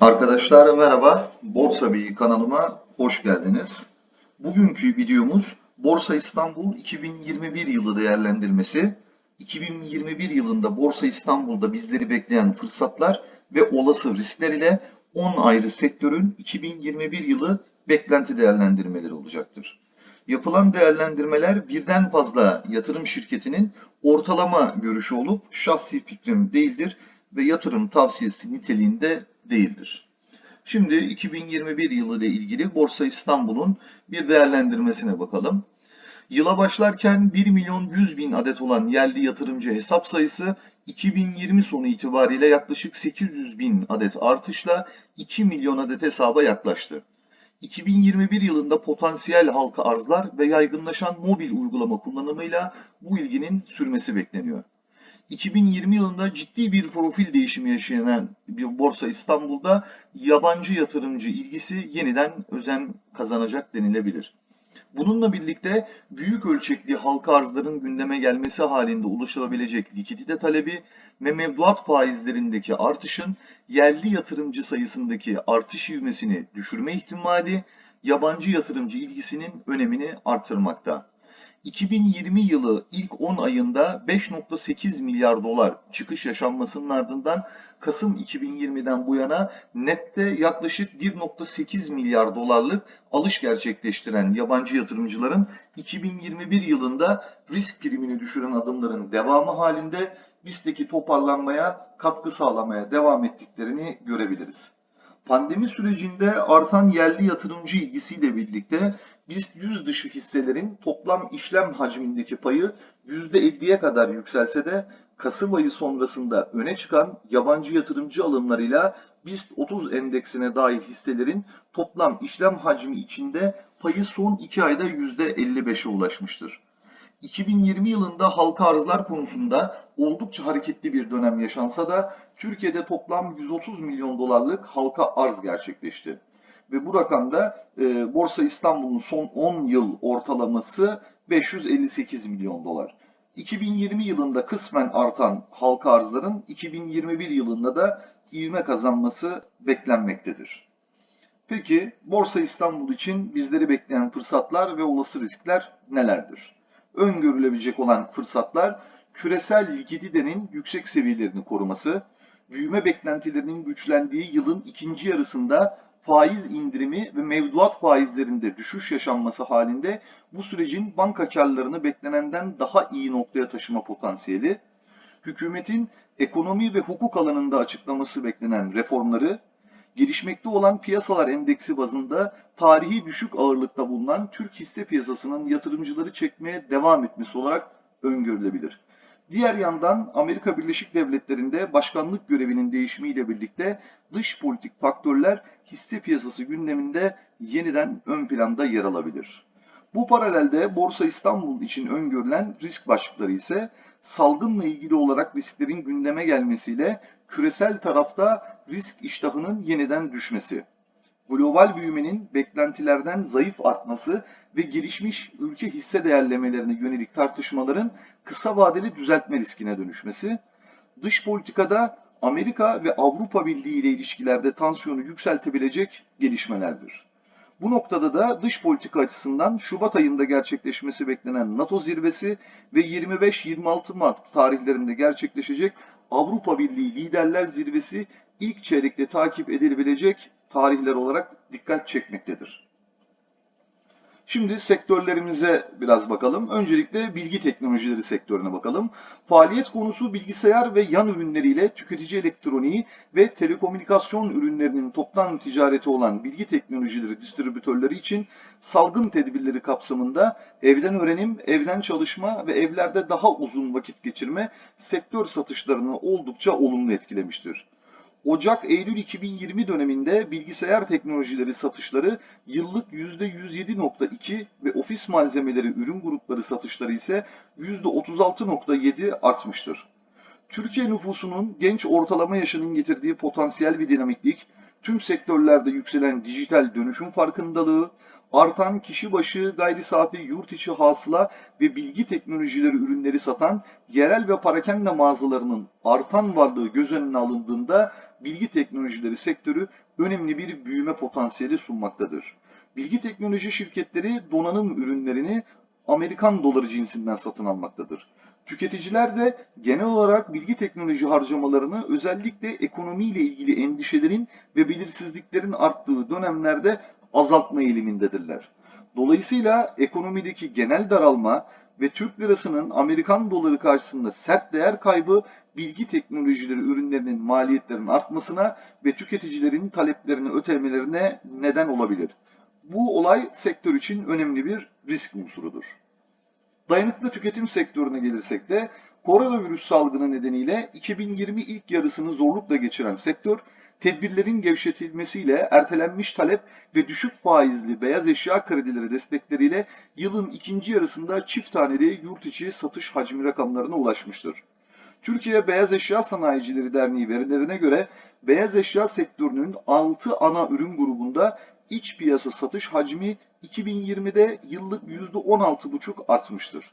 Arkadaşlar merhaba. Borsa Bilgi kanalıma hoş geldiniz. Bugünkü videomuz Borsa İstanbul 2021 yılı değerlendirmesi. 2021 yılında Borsa İstanbul'da bizleri bekleyen fırsatlar ve olası riskler ile 10 ayrı sektörün 2021 yılı beklenti değerlendirmeleri olacaktır. Yapılan değerlendirmeler birden fazla yatırım şirketinin ortalama görüşü olup şahsi fikrim değildir ve yatırım tavsiyesi niteliğinde değildir. Şimdi 2021 yılı ile ilgili Borsa İstanbul'un bir değerlendirmesine bakalım. Yıla başlarken 1 milyon 100 bin adet olan yerli yatırımcı hesap sayısı 2020 sonu itibariyle yaklaşık 800 bin adet artışla 2 milyon adet hesaba yaklaştı. 2021 yılında potansiyel halka arzlar ve yaygınlaşan mobil uygulama kullanımıyla bu ilginin sürmesi bekleniyor. 2020 yılında ciddi bir profil değişimi yaşayan bir borsa İstanbul'da yabancı yatırımcı ilgisi yeniden özen kazanacak denilebilir. Bununla birlikte büyük ölçekli halka arzların gündeme gelmesi halinde ulaşılabilecek likidite talebi ve mevduat faizlerindeki artışın yerli yatırımcı sayısındaki artış ivmesini düşürme ihtimali yabancı yatırımcı ilgisinin önemini artırmakta. 2020 yılı ilk 10 ayında 5.8 milyar dolar çıkış yaşanmasının ardından Kasım 2020'den bu yana nette yaklaşık 1.8 milyar dolarlık alış gerçekleştiren yabancı yatırımcıların 2021 yılında risk primini düşüren adımların devamı halinde BIST'teki toparlanmaya katkı sağlamaya devam ettiklerini görebiliriz. Pandemi sürecinde artan yerli yatırımcı ilgisiyle birlikte BIST 100 dışı hisselerin toplam işlem hacmindeki payı %50'ye kadar yükselse de Kasım ayı sonrasında öne çıkan yabancı yatırımcı alımlarıyla BIST 30 endeksine dahil hisselerin toplam işlem hacmi içinde payı son 2 ayda %55'e ulaşmıştır. 2020 yılında halka arzlar konusunda oldukça hareketli bir dönem yaşansa da Türkiye'de toplam 130 milyon dolarlık halka arz gerçekleşti. Ve bu rakamda e, Borsa İstanbul'un son 10 yıl ortalaması 558 milyon dolar. 2020 yılında kısmen artan halka arzların 2021 yılında da ivme kazanması beklenmektedir. Peki Borsa İstanbul için bizleri bekleyen fırsatlar ve olası riskler nelerdir? Öngörülebilecek olan fırsatlar küresel likiditenin yüksek seviyelerini koruması, büyüme beklentilerinin güçlendiği yılın ikinci yarısında faiz indirimi ve mevduat faizlerinde düşüş yaşanması halinde bu sürecin banka karlarını beklenenden daha iyi noktaya taşıma potansiyeli, hükümetin ekonomi ve hukuk alanında açıklaması beklenen reformları, gelişmekte olan piyasalar endeksi bazında tarihi düşük ağırlıkta bulunan Türk hisse piyasasının yatırımcıları çekmeye devam etmesi olarak öngörülebilir. Diğer yandan Amerika Birleşik Devletleri'nde başkanlık görevinin değişimiyle birlikte dış politik faktörler hisse piyasası gündeminde yeniden ön planda yer alabilir. Bu paralelde Borsa İstanbul için öngörülen risk başlıkları ise salgınla ilgili olarak risklerin gündeme gelmesiyle küresel tarafta risk iştahının yeniden düşmesi, global büyümenin beklentilerden zayıf artması ve gelişmiş ülke hisse değerlemelerine yönelik tartışmaların kısa vadeli düzeltme riskine dönüşmesi, dış politikada Amerika ve Avrupa Birliği ile ilişkilerde tansiyonu yükseltebilecek gelişmelerdir. Bu noktada da dış politika açısından Şubat ayında gerçekleşmesi beklenen NATO zirvesi ve 25-26 Mart tarihlerinde gerçekleşecek Avrupa Birliği Liderler Zirvesi ilk çeyrekte takip edilebilecek tarihler olarak dikkat çekmektedir. Şimdi sektörlerimize biraz bakalım. Öncelikle bilgi teknolojileri sektörüne bakalım. Faaliyet konusu bilgisayar ve yan ürünleriyle tüketici elektroniği ve telekomünikasyon ürünlerinin toptan ticareti olan bilgi teknolojileri distribütörleri için salgın tedbirleri kapsamında evden öğrenim, evden çalışma ve evlerde daha uzun vakit geçirme sektör satışlarını oldukça olumlu etkilemiştir. Ocak-Eylül 2020 döneminde bilgisayar teknolojileri satışları yıllık %107.2 ve ofis malzemeleri ürün grupları satışları ise %36.7 artmıştır. Türkiye nüfusunun genç ortalama yaşının getirdiği potansiyel bir dinamiklik, tüm sektörlerde yükselen dijital dönüşüm farkındalığı, artan kişi başı gayri safi yurt içi hasıla ve bilgi teknolojileri ürünleri satan yerel ve parakende mağazalarının artan varlığı göz önüne alındığında bilgi teknolojileri sektörü önemli bir büyüme potansiyeli sunmaktadır. Bilgi teknoloji şirketleri donanım ürünlerini Amerikan doları cinsinden satın almaktadır. Tüketiciler de genel olarak bilgi teknoloji harcamalarını özellikle ekonomiyle ilgili endişelerin ve belirsizliklerin arttığı dönemlerde azaltma eğilimindedirler. Dolayısıyla ekonomideki genel daralma ve Türk lirasının Amerikan doları karşısında sert değer kaybı bilgi teknolojileri ürünlerinin maliyetlerinin artmasına ve tüketicilerin taleplerini ötemelerine neden olabilir. Bu olay sektör için önemli bir risk unsurudur. Dayanıklı tüketim sektörüne gelirsek de koronavirüs salgını nedeniyle 2020 ilk yarısını zorlukla geçiren sektör, tedbirlerin gevşetilmesiyle ertelenmiş talep ve düşük faizli beyaz eşya kredileri destekleriyle yılın ikinci yarısında çift taneli yurt içi satış hacmi rakamlarına ulaşmıştır. Türkiye Beyaz Eşya Sanayicileri Derneği verilerine göre beyaz eşya sektörünün 6 ana ürün grubunda iç piyasa satış hacmi 2020'de yıllık %16,5 artmıştır.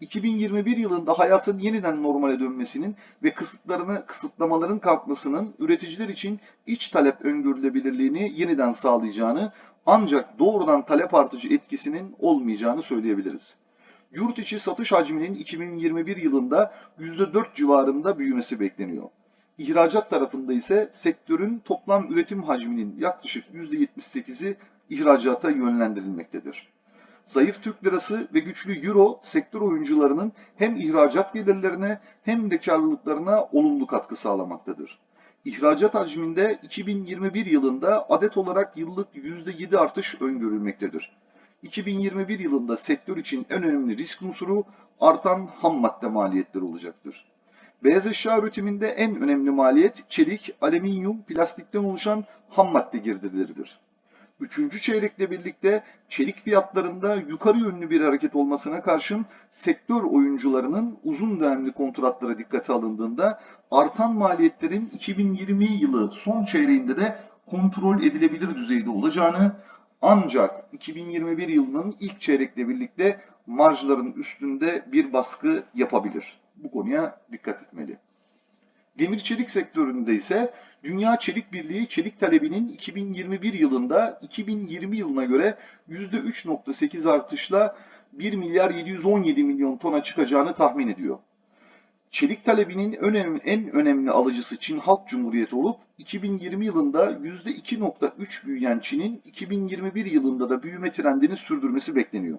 2021 yılında hayatın yeniden normale dönmesinin ve kısıtlarını kısıtlamaların kalkmasının üreticiler için iç talep öngörülebilirliğini yeniden sağlayacağını ancak doğrudan talep artıcı etkisinin olmayacağını söyleyebiliriz. Yurt içi satış hacminin 2021 yılında %4 civarında büyümesi bekleniyor. İhracat tarafında ise sektörün toplam üretim hacminin yaklaşık %78'i ihracata yönlendirilmektedir. Zayıf Türk lirası ve güçlü euro sektör oyuncularının hem ihracat gelirlerine hem de karlılıklarına olumlu katkı sağlamaktadır. İhracat hacminde 2021 yılında adet olarak yıllık %7 artış öngörülmektedir. 2021 yılında sektör için en önemli risk unsuru artan ham madde maliyetleri olacaktır. Beyaz eşya üretiminde en önemli maliyet çelik, alüminyum, plastikten oluşan ham madde girdileridir. Üçüncü çeyrekle birlikte çelik fiyatlarında yukarı yönlü bir hareket olmasına karşın sektör oyuncularının uzun dönemli kontratlara dikkate alındığında artan maliyetlerin 2020 yılı son çeyreğinde de kontrol edilebilir düzeyde olacağını ancak 2021 yılının ilk çeyrekle birlikte marjların üstünde bir baskı yapabilir. Bu konuya dikkat etmeli. Demir çelik sektöründe ise Dünya Çelik Birliği çelik talebinin 2021 yılında 2020 yılına göre %3.8 artışla 1 milyar 717 milyon tona çıkacağını tahmin ediyor. Çelik talebinin önemli, en önemli alıcısı Çin Halk Cumhuriyeti olup 2020 yılında %2.3 büyüyen Çin'in 2021 yılında da büyüme trendini sürdürmesi bekleniyor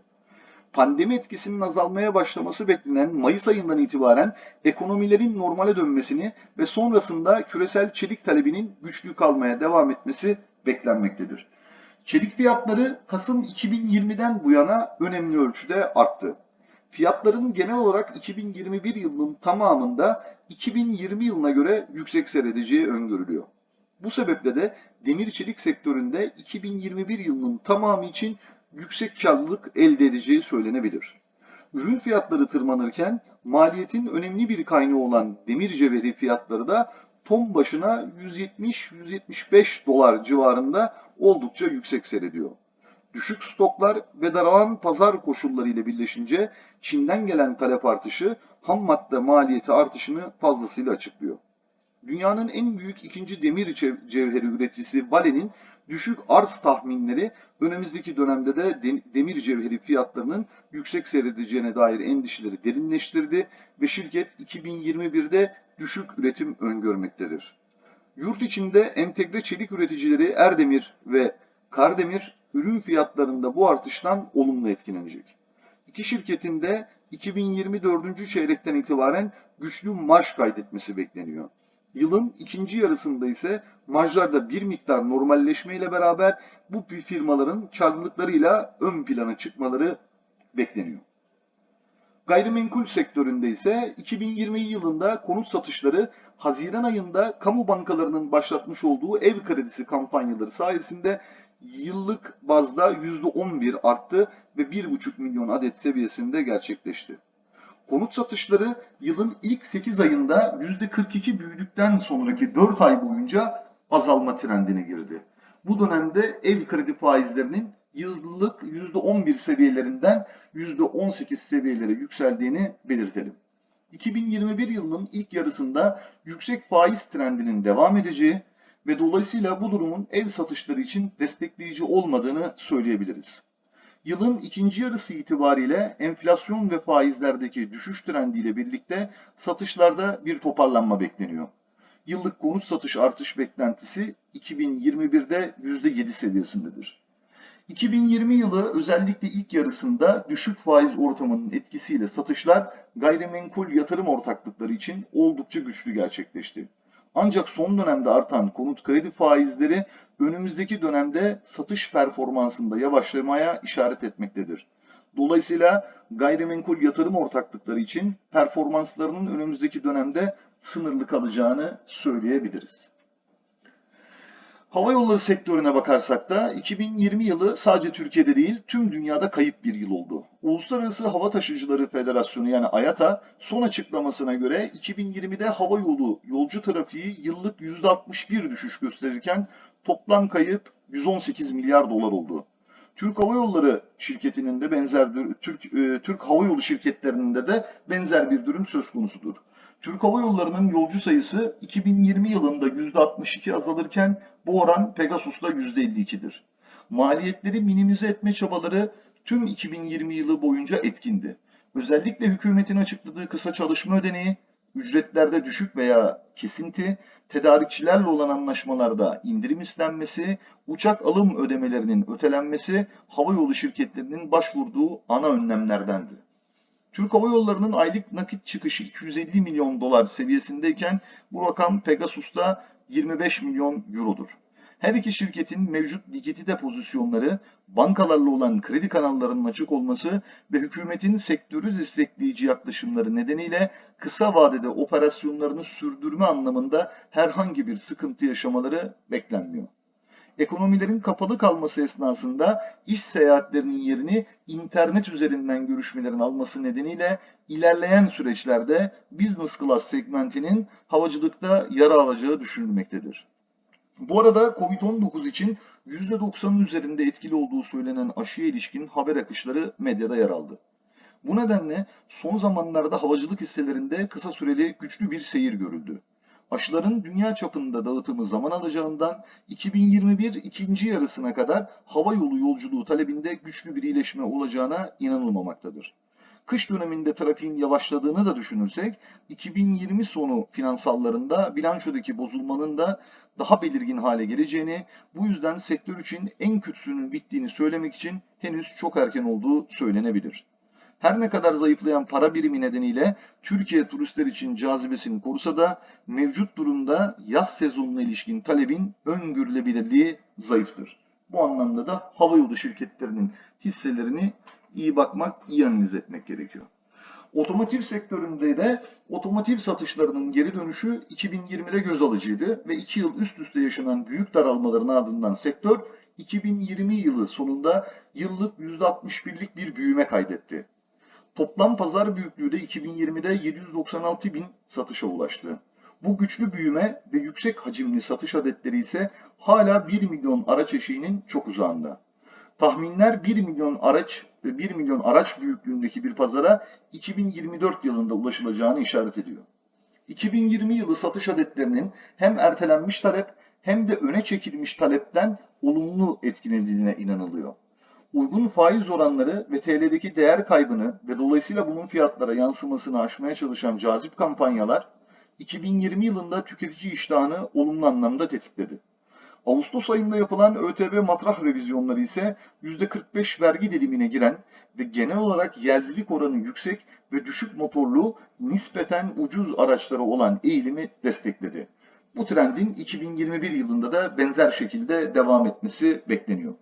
pandemi etkisinin azalmaya başlaması beklenen Mayıs ayından itibaren ekonomilerin normale dönmesini ve sonrasında küresel çelik talebinin güçlü kalmaya devam etmesi beklenmektedir. Çelik fiyatları Kasım 2020'den bu yana önemli ölçüde arttı. Fiyatların genel olarak 2021 yılının tamamında 2020 yılına göre yüksek seyredeceği öngörülüyor. Bu sebeple de demir çelik sektöründe 2021 yılının tamamı için yüksek karlılık elde edeceği söylenebilir. Ürün fiyatları tırmanırken maliyetin önemli bir kaynağı olan demir cevheri fiyatları da ton başına 170-175 dolar civarında oldukça yüksek seyrediyor. Düşük stoklar ve daralan pazar koşulları ile birleşince Çin'den gelen talep artışı ham madde maliyeti artışını fazlasıyla açıklıyor. Dünyanın en büyük ikinci demir cevheri üreticisi Vale'nin düşük arz tahminleri önümüzdeki dönemde de demir cevheri fiyatlarının yüksek seyredeceğine dair endişeleri derinleştirdi ve şirket 2021'de düşük üretim öngörmektedir. Yurt içinde entegre çelik üreticileri Erdemir ve Kardemir ürün fiyatlarında bu artıştan olumlu etkilenecek. İki şirketin de 2024. çeyrekten itibaren güçlü marş kaydetmesi bekleniyor. Yılın ikinci yarısında ise marjlarda bir miktar normalleşmeyle beraber bu firmaların karlılıklarıyla ön plana çıkmaları bekleniyor. Gayrimenkul sektöründe ise 2020 yılında konut satışları Haziran ayında kamu bankalarının başlatmış olduğu ev kredisi kampanyaları sayesinde yıllık bazda %11 arttı ve 1,5 milyon adet seviyesinde gerçekleşti. Konut satışları yılın ilk 8 ayında %42 büyüdükten sonraki 4 ay boyunca azalma trendine girdi. Bu dönemde ev kredi faizlerinin yıllık %11 seviyelerinden %18 seviyelere yükseldiğini belirtelim. 2021 yılının ilk yarısında yüksek faiz trendinin devam edeceği ve dolayısıyla bu durumun ev satışları için destekleyici olmadığını söyleyebiliriz. Yılın ikinci yarısı itibariyle enflasyon ve faizlerdeki düşüş trendiyle birlikte satışlarda bir toparlanma bekleniyor. Yıllık konut satış artış beklentisi 2021'de %7 seviyesindedir. 2020 yılı özellikle ilk yarısında düşük faiz ortamının etkisiyle satışlar gayrimenkul yatırım ortaklıkları için oldukça güçlü gerçekleşti. Ancak son dönemde artan konut kredi faizleri önümüzdeki dönemde satış performansında yavaşlamaya işaret etmektedir. Dolayısıyla gayrimenkul yatırım ortaklıkları için performanslarının önümüzdeki dönemde sınırlı kalacağını söyleyebiliriz. Hava yolları sektörüne bakarsak da 2020 yılı sadece Türkiye'de değil tüm dünyada kayıp bir yıl oldu. Uluslararası Hava Taşıyıcıları Federasyonu yani IATA son açıklamasına göre 2020'de hava yolu yolcu trafiği yıllık %61 düşüş gösterirken toplam kayıp 118 milyar dolar oldu. Türk Hava Yolları şirketinin de benzer Türk e, Türk Hava Yolu şirketlerinde de benzer bir durum söz konusudur. Türk Hava Yolları'nın yolcu sayısı 2020 yılında %62 azalırken bu oran Pegasus'ta %52'dir. Maliyetleri minimize etme çabaları tüm 2020 yılı boyunca etkindi. Özellikle hükümetin açıkladığı kısa çalışma ödeneği, ücretlerde düşük veya kesinti, tedarikçilerle olan anlaşmalarda indirim istenmesi, uçak alım ödemelerinin ötelenmesi hava yolu şirketlerinin başvurduğu ana önlemlerdendi. Türk Hava Yolları'nın aylık nakit çıkışı 250 milyon dolar seviyesindeyken bu rakam Pegasus'ta 25 milyon eurodur. Her iki şirketin mevcut likidite pozisyonları, bankalarla olan kredi kanallarının açık olması ve hükümetin sektörü destekleyici yaklaşımları nedeniyle kısa vadede operasyonlarını sürdürme anlamında herhangi bir sıkıntı yaşamaları beklenmiyor ekonomilerin kapalı kalması esnasında iş seyahatlerinin yerini internet üzerinden görüşmelerin alması nedeniyle ilerleyen süreçlerde business class segmentinin havacılıkta yara alacağı düşünülmektedir. Bu arada Covid-19 için %90'ın üzerinde etkili olduğu söylenen aşıya ilişkin haber akışları medyada yer aldı. Bu nedenle son zamanlarda havacılık hisselerinde kısa süreli güçlü bir seyir görüldü. Aşıların dünya çapında dağıtımı zaman alacağından 2021 ikinci yarısına kadar hava yolu yolculuğu talebinde güçlü bir iyileşme olacağına inanılmamaktadır. Kış döneminde trafiğin yavaşladığını da düşünürsek 2020 sonu finansallarında bilançodaki bozulmanın da daha belirgin hale geleceğini, bu yüzden sektör için en kötüsünün bittiğini söylemek için henüz çok erken olduğu söylenebilir. Her ne kadar zayıflayan para birimi nedeniyle Türkiye turistler için cazibesini korusa da mevcut durumda yaz sezonuna ilişkin talebin öngörülebilirliği zayıftır. Bu anlamda da havayolu şirketlerinin hisselerini iyi bakmak, iyi analiz etmek gerekiyor. Otomotiv sektöründe de otomotiv satışlarının geri dönüşü 2020'de göz alıcıydı ve 2 yıl üst üste yaşanan büyük daralmaların ardından sektör 2020 yılı sonunda yıllık %61'lik bir büyüme kaydetti. Toplam pazar büyüklüğü de 2020'de 796 bin satışa ulaştı. Bu güçlü büyüme ve yüksek hacimli satış adetleri ise hala 1 milyon araç eşiğinin çok uzağında. Tahminler 1 milyon araç ve 1 milyon araç büyüklüğündeki bir pazara 2024 yılında ulaşılacağını işaret ediyor. 2020 yılı satış adetlerinin hem ertelenmiş talep hem de öne çekilmiş talepten olumlu etkilediğine inanılıyor uygun faiz oranları ve TL'deki değer kaybını ve dolayısıyla bunun fiyatlara yansımasını aşmaya çalışan cazip kampanyalar 2020 yılında tüketici iştahını olumlu anlamda tetikledi. Ağustos ayında yapılan ÖTV matrah revizyonları ise %45 vergi dilimine giren ve genel olarak yerlilik oranı yüksek ve düşük motorlu nispeten ucuz araçlara olan eğilimi destekledi. Bu trendin 2021 yılında da benzer şekilde devam etmesi bekleniyor.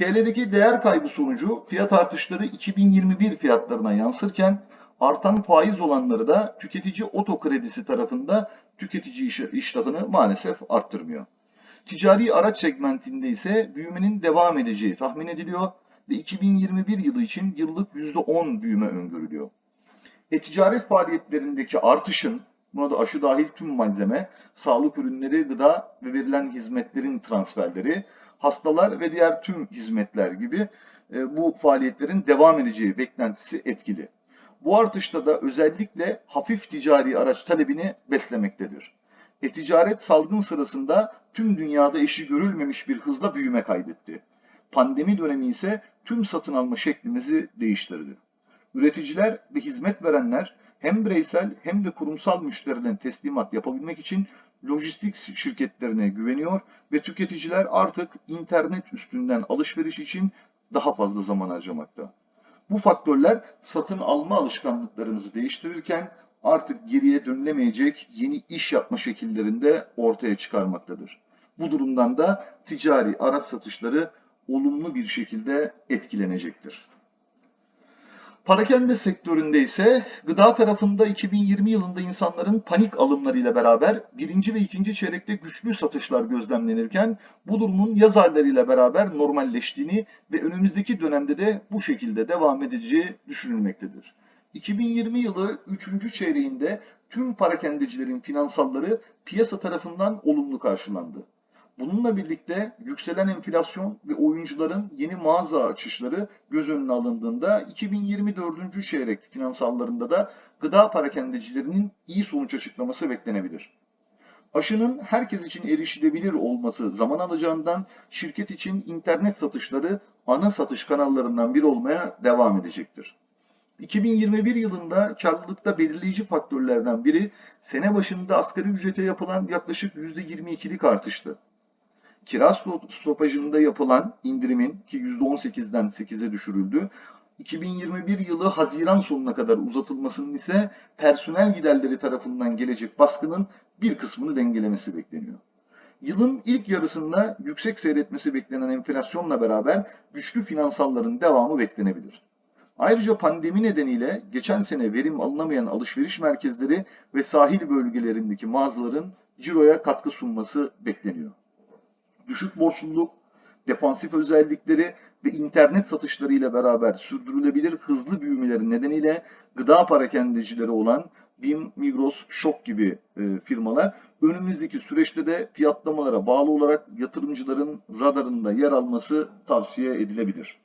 TL'deki değer kaybı sonucu fiyat artışları 2021 fiyatlarına yansırken artan faiz olanları da tüketici oto kredisi tarafında tüketici iştahını maalesef arttırmıyor. Ticari araç segmentinde ise büyümenin devam edeceği tahmin ediliyor ve 2021 yılı için yıllık %10 büyüme öngörülüyor. E-ticaret faaliyetlerindeki artışın Buna da aşı dahil tüm malzeme, sağlık ürünleri, gıda ve verilen hizmetlerin transferleri, hastalar ve diğer tüm hizmetler gibi e, bu faaliyetlerin devam edeceği beklentisi etkili. Bu artışta da özellikle hafif ticari araç talebini beslemektedir. E-ticaret salgın sırasında tüm dünyada eşi görülmemiş bir hızla büyüme kaydetti. Pandemi dönemi ise tüm satın alma şeklimizi değiştirdi. Üreticiler ve hizmet verenler hem bireysel hem de kurumsal müşteriden teslimat yapabilmek için lojistik şirketlerine güveniyor ve tüketiciler artık internet üstünden alışveriş için daha fazla zaman harcamakta. Bu faktörler satın alma alışkanlıklarımızı değiştirirken artık geriye dönülemeyecek yeni iş yapma şekillerinde ortaya çıkarmaktadır. Bu durumdan da ticari araç satışları olumlu bir şekilde etkilenecektir. Parakende sektöründe ise gıda tarafında 2020 yılında insanların panik alımlarıyla beraber birinci ve ikinci çeyrekte güçlü satışlar gözlemlenirken bu durumun yaz aylarıyla beraber normalleştiğini ve önümüzdeki dönemde de bu şekilde devam edeceği düşünülmektedir. 2020 yılı 3. çeyreğinde tüm parakendecilerin finansalları piyasa tarafından olumlu karşılandı. Bununla birlikte yükselen enflasyon ve oyuncuların yeni mağaza açışları göz önüne alındığında 2024. çeyrek finansallarında da gıda parakendecilerinin iyi sonuç açıklaması beklenebilir. Aşının herkes için erişilebilir olması zaman alacağından şirket için internet satışları ana satış kanallarından biri olmaya devam edecektir. 2021 yılında karlılıkta belirleyici faktörlerden biri sene başında asgari ücrete yapılan yaklaşık %22'lik artıştı. Kira stopajında yapılan indirimin ki %18'den 8'e düşürüldü. 2021 yılı Haziran sonuna kadar uzatılmasının ise personel giderleri tarafından gelecek baskının bir kısmını dengelemesi bekleniyor. Yılın ilk yarısında yüksek seyretmesi beklenen enflasyonla beraber güçlü finansalların devamı beklenebilir. Ayrıca pandemi nedeniyle geçen sene verim alınamayan alışveriş merkezleri ve sahil bölgelerindeki mağazaların ciroya katkı sunması bekleniyor düşük borçluluk, defansif özellikleri ve internet satışları ile beraber sürdürülebilir hızlı büyümeleri nedeniyle gıda parakendecileri olan BİM, Migros, Şok gibi e, firmalar önümüzdeki süreçte de fiyatlamalara bağlı olarak yatırımcıların radarında yer alması tavsiye edilebilir.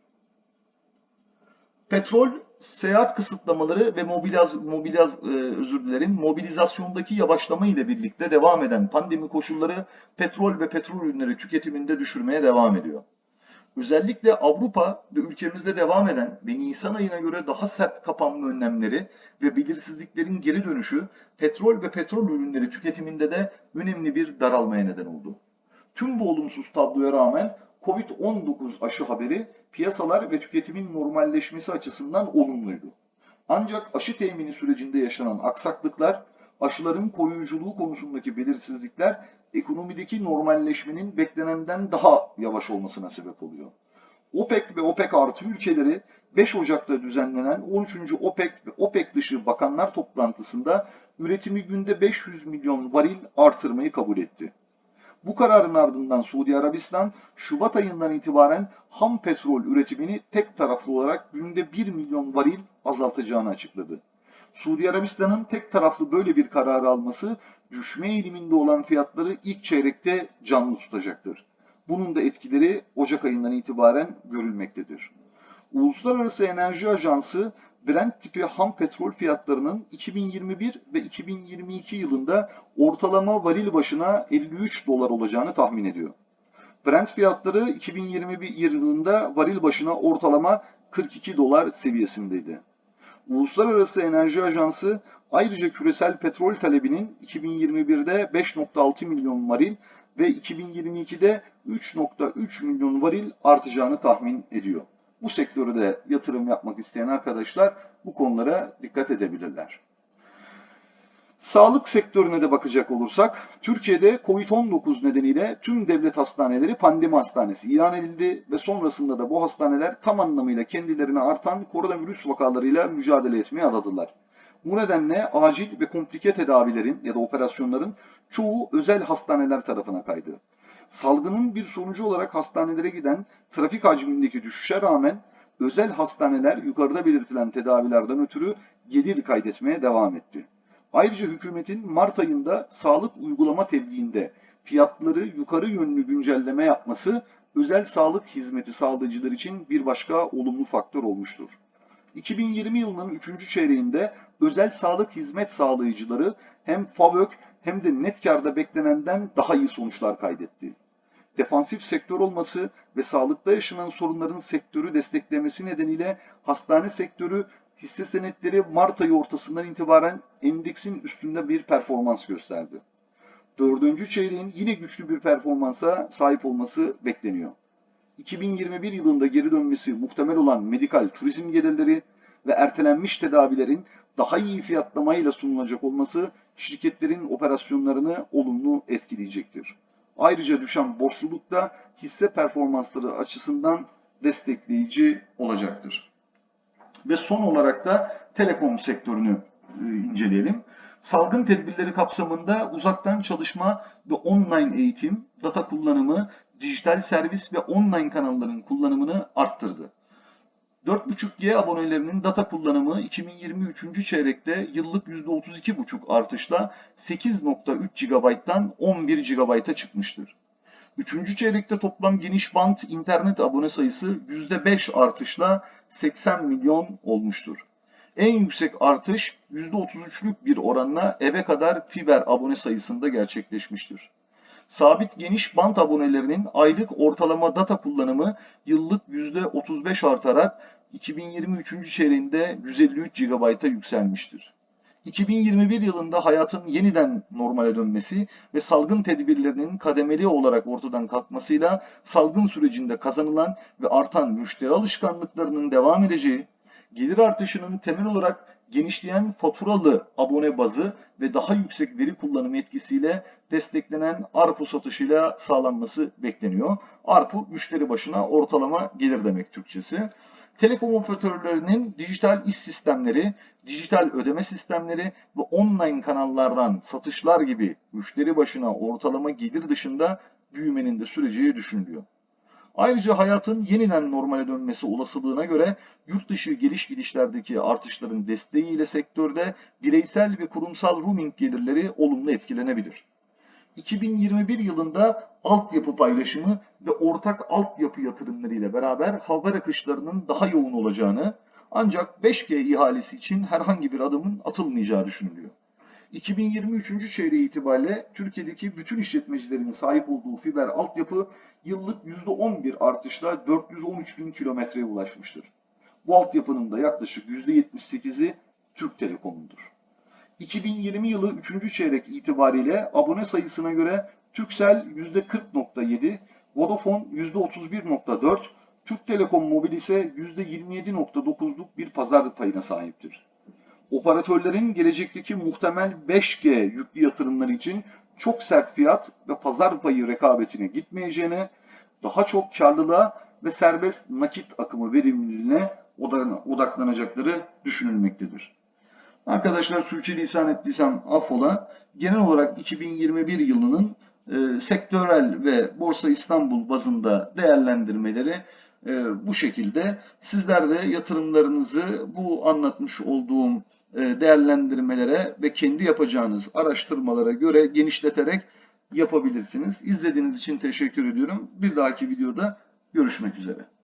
Petrol seyahat kısıtlamaları ve mobilaz, mobilaz e, özür dilerim, mobilizasyondaki yavaşlama ile birlikte devam eden pandemi koşulları petrol ve petrol ürünleri tüketiminde düşürmeye devam ediyor. Özellikle Avrupa ve ülkemizde devam eden ve Nisan ayına göre daha sert kapanma önlemleri ve belirsizliklerin geri dönüşü petrol ve petrol ürünleri tüketiminde de önemli bir daralmaya neden oldu. Tüm bu olumsuz tabloya rağmen Covid-19 aşı haberi piyasalar ve tüketimin normalleşmesi açısından olumluydu. Ancak aşı temini sürecinde yaşanan aksaklıklar, aşıların koruyuculuğu konusundaki belirsizlikler ekonomideki normalleşmenin beklenenden daha yavaş olmasına sebep oluyor. OPEC ve OPEC artı ülkeleri 5 Ocak'ta düzenlenen 13. OPEC ve OPEC dışı bakanlar toplantısında üretimi günde 500 milyon varil artırmayı kabul etti. Bu kararın ardından Suudi Arabistan Şubat ayından itibaren ham petrol üretimini tek taraflı olarak günde 1 milyon varil azaltacağını açıkladı. Suudi Arabistan'ın tek taraflı böyle bir karar alması düşme eğiliminde olan fiyatları ilk çeyrekte canlı tutacaktır. Bunun da etkileri Ocak ayından itibaren görülmektedir. Uluslararası Enerji Ajansı Brent tipi ham petrol fiyatlarının 2021 ve 2022 yılında ortalama varil başına 53 dolar olacağını tahmin ediyor. Brent fiyatları 2021 yılında varil başına ortalama 42 dolar seviyesindeydi. Uluslararası Enerji Ajansı ayrıca küresel petrol talebinin 2021'de 5.6 milyon varil ve 2022'de 3.3 milyon varil artacağını tahmin ediyor bu sektörü de yatırım yapmak isteyen arkadaşlar bu konulara dikkat edebilirler. Sağlık sektörüne de bakacak olursak, Türkiye'de COVID-19 nedeniyle tüm devlet hastaneleri pandemi hastanesi ilan edildi ve sonrasında da bu hastaneler tam anlamıyla kendilerine artan koronavirüs vakalarıyla mücadele etmeye adadılar. Bu nedenle acil ve komplike tedavilerin ya da operasyonların çoğu özel hastaneler tarafına kaydı salgının bir sonucu olarak hastanelere giden trafik hacmindeki düşüşe rağmen özel hastaneler yukarıda belirtilen tedavilerden ötürü gelir kaydetmeye devam etti. Ayrıca hükümetin Mart ayında sağlık uygulama tebliğinde fiyatları yukarı yönlü güncelleme yapması özel sağlık hizmeti sağlayıcılar için bir başka olumlu faktör olmuştur. 2020 yılının 3. çeyreğinde özel sağlık hizmet sağlayıcıları hem FAVÖK hem de net karda beklenenden daha iyi sonuçlar kaydetti. Defansif sektör olması ve sağlıkta yaşanan sorunların sektörü desteklemesi nedeniyle hastane sektörü hisse senetleri Mart ayı ortasından itibaren endeksin üstünde bir performans gösterdi. Dördüncü çeyreğin yine güçlü bir performansa sahip olması bekleniyor. 2021 yılında geri dönmesi muhtemel olan medikal turizm gelirleri ve ertelenmiş tedavilerin daha iyi fiyatlamayla sunulacak olması şirketlerin operasyonlarını olumlu etkileyecektir. Ayrıca düşen borçluluk da hisse performansları açısından destekleyici olacaktır. Ve son olarak da telekom sektörünü e, inceleyelim. Salgın tedbirleri kapsamında uzaktan çalışma ve online eğitim, data kullanımı, dijital servis ve online kanalların kullanımını arttırdı. 4.5G abonelerinin data kullanımı 2023. çeyrekte yıllık %32,5 artışla 8.3 GB'dan 11 GB'a çıkmıştır. Üçüncü çeyrekte toplam geniş bant internet abone sayısı %5 artışla 80 milyon olmuştur. En yüksek artış %33'lük bir oranla eve kadar fiber abone sayısında gerçekleşmiştir. Sabit geniş bant abonelerinin aylık ortalama data kullanımı yıllık %35 artarak 2023. çeyreğinde 153 GB'a yükselmiştir. 2021 yılında hayatın yeniden normale dönmesi ve salgın tedbirlerinin kademeli olarak ortadan kalkmasıyla salgın sürecinde kazanılan ve artan müşteri alışkanlıklarının devam edeceği, gelir artışının temel olarak genişleyen faturalı abone bazı ve daha yüksek veri kullanımı etkisiyle desteklenen ARPU satışıyla sağlanması bekleniyor. ARPU müşteri başına ortalama gelir demek Türkçesi. Telekom operatörlerinin dijital iş sistemleri, dijital ödeme sistemleri ve online kanallardan satışlar gibi müşteri başına ortalama gelir dışında büyümenin de süreceği düşünülüyor. Ayrıca hayatın yeniden normale dönmesi olasılığına göre yurt dışı geliş gidişlerdeki artışların desteğiyle sektörde bireysel ve kurumsal roaming gelirleri olumlu etkilenebilir. 2021 yılında altyapı paylaşımı ve ortak altyapı yatırımları ile beraber haber akışlarının daha yoğun olacağını ancak 5G ihalesi için herhangi bir adımın atılmayacağı düşünülüyor. 2023. çeyreği itibariyle Türkiye'deki bütün işletmecilerin sahip olduğu fiber altyapı yıllık %11 artışla 413 bin kilometreye ulaşmıştır. Bu altyapının da yaklaşık %78'i Türk Telekom'undur. 2020 yılı 3. çeyrek itibariyle abone sayısına göre Turkcell %40.7, Vodafone %31.4, Türk Telekom Mobil ise %27.9'luk bir pazar payına sahiptir. Operatörlerin gelecekteki muhtemel 5G yüklü yatırımları için çok sert fiyat ve pazar payı rekabetine gitmeyeceğine, daha çok karlılığa ve serbest nakit akımı verimliliğine odaklanacakları düşünülmektedir. Arkadaşlar sürçülisan ettiysem affola. Genel olarak 2021 yılının e, sektörel ve Borsa İstanbul bazında değerlendirmeleri bu şekilde. Sizler de yatırımlarınızı bu anlatmış olduğum e, değerlendirmelere ve kendi yapacağınız araştırmalara göre genişleterek yapabilirsiniz. İzlediğiniz için teşekkür ediyorum. Bir dahaki videoda görüşmek üzere.